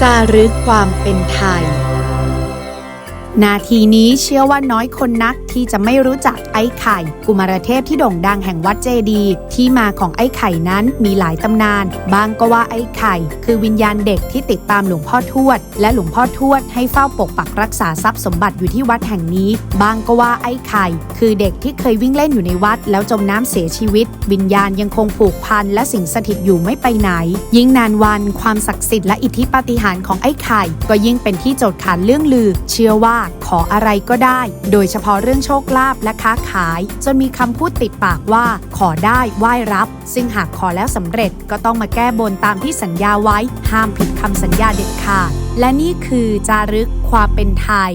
จารึกความเป็นไทย นาทีนี้เชื่อว่าน้อยคนนักที่จะไม่รู้จักไอ้ไข่ กุมารเทพที่โด่งดังแห่งวัดเจดี ที่มาของไอ้ไข่นั้นมีหลายตำนาน บางก็ว่าไอ้ไข่ คือวิญญาณเด็กที่ติดตามหลวงพ่อทวด และหลวงพ่อทวดให้เฝ้าปกปักรักษาทรัพย์สมบัติอยู่ที่วัดแห่งนี้ บางก็ว่าไอ้ไข่ คือเด็กที่เคยวิ่งเล่นอยู่ในวัด แล้วจมน้ำเสียชีวิต วิญญาณยังคงผูกพันและสิงสถิตอยู่ไม่ไปไหน ยิ่งนานวันความศักดิ์สิทธิ์และอิทธิปาฏิหาริย์ของไอ้ไข่ ก็ยิ่งเป็นที่โจทย์ขานเรื่องลือ เชื่อว่าขออะไรก็ได้ โดยเฉพาะเรื่องโชคลาภและค้าขาย จนมีคำพูดติดปากว่า ขอได้ไหว้รับ ซึ่งหากขอแล้วสำเร็จก็ต้องมาแก้บนตามที่สัญญาไว้ ห้ามผิดคำสัญญาเด็ดขาด และนี่คือจารึกความเป็นไทย